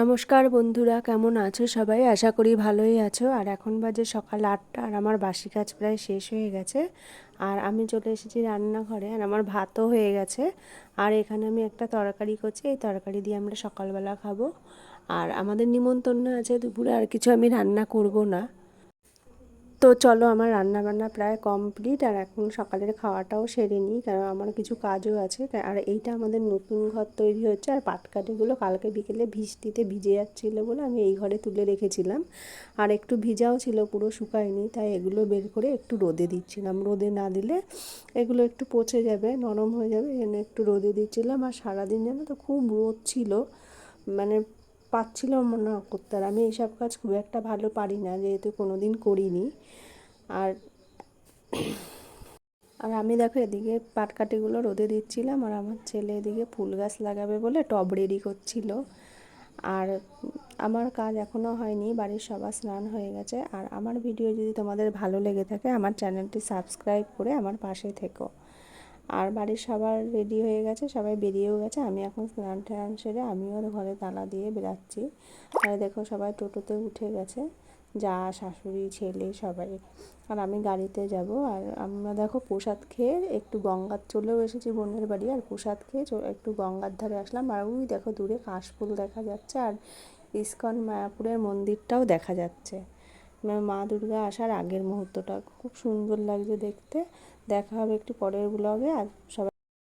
নমস্কার বন্ধুরা, কেমন আছো সবাই? আশা করি ভালোই আছো। আর এখন বাজে সকাল আটটা, আর আমার বাসি কাজ প্রায় শেষ হয়ে গেছে। আর আমি চলে এসেছি রান্নাঘরে, আর আমার ভাতও হয়ে গেছে। আর এখানে আমি একটা তরকারি করছি, এই তরকারি দিয়ে আমরা সকালবেলা খাব। আর আমাদের নিমন্ত্রণ আছে দুপুরে, আর কিছু আমি রান্না করব না। তো চলো আমার রান্না বান্না প্রায় কমপ্লিট আর এখন সকালের খাওয়াটাও সেরে নিই, কারণ আমার কিছু কাজও আছে। আর এইটা আমাদের নতুন ঘর তৈরি হচ্ছে আর পাটকাঠিগুলো কালকে বিকেলে বৃষ্টিতে ভিজে যাচ্ছিল বলে আমি এই ঘরে তুলে রেখেছিলাম। আর একটু ভিজাও ছিল, পুরো শুকায়নি, তাই এগুলো বের করে একটু রোদে দিচ্ছিলাম। রোদে না দিলে এগুলো একটু পচে যাবে, নরম হয়ে যাবে এনে একটু রোদে দিচ্ছিলাম। আর সারাদিন যেন তো খুব রোদ ছিল মানে পাচ্ছিলাম না করতে আর আমি এইসব কাজ খুব একটা ভালো পারি না, যেহেতু কোনো দিন করিনি। আর আর আমি দেখো এদিকে পাটকাঠিগুলো রোদে দিচ্ছিলাম আর আমার ছেলে এদিকে ফুল গাছ লাগাবে বলে টব রেডি করছিল। আর আমার কাজ এখনও হয়নি, বাড়ির সবার স্নান হয়ে গেছে। আর আমার ভিডিও যদি তোমাদের ভালো লেগে থাকে, আমার চ্যানেলটি সাবস্ক্রাইব করে আমার পাশে থেকো। আর বাড়ির সবার রেডি হয়ে গেছে, সবাই বেরিয়েও গেছে। আমি এখন স্নান টান সেরে আমিও ঘরে তালা দিয়ে বেরাচ্ছি আর দেখো সবাই টোটোতে উঠে গেছে, যা শাশুড়ি, ছেলে সবাই। আর আমি গাড়িতে যাব, আর আমরা দেখো প্রসাদ খেয়ে একটু গঙ্গার, চলেও এসেছি বোনের বাড়ি। আর প্রসাদ খেয়ে একটু গঙ্গার ধারে আসলাম। আর ওই দেখো দূরে কাশফুল দেখা যাচ্ছে, আর ইস্কন মায়াপুরের মন্দিরটাও দেখা যাচ্ছে। মা দুর্গা আসার আগের মুহূর্তটা। খুব সুন্দর লাগছে দেখতে। দেখা হবে একটি পরের ব্লগে আর সবাই